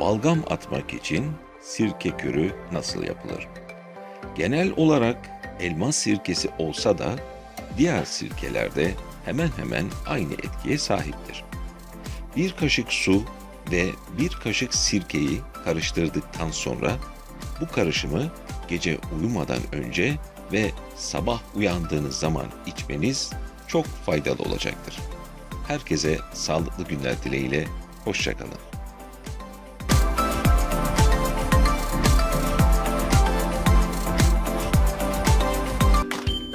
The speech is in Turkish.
Balgam atmak için sirke kürü nasıl yapılır? Genel olarak elma sirkesi olsa da diğer sirkelerde hemen hemen aynı etkiye sahiptir. Bir kaşık su ve bir kaşık sirkeyi karıştırdıktan sonra bu karışımı gece uyumadan önce ve sabah uyandığınız zaman içmeniz çok faydalı olacaktır. Herkese sağlıklı günler dileğiyle, hoşçakalın.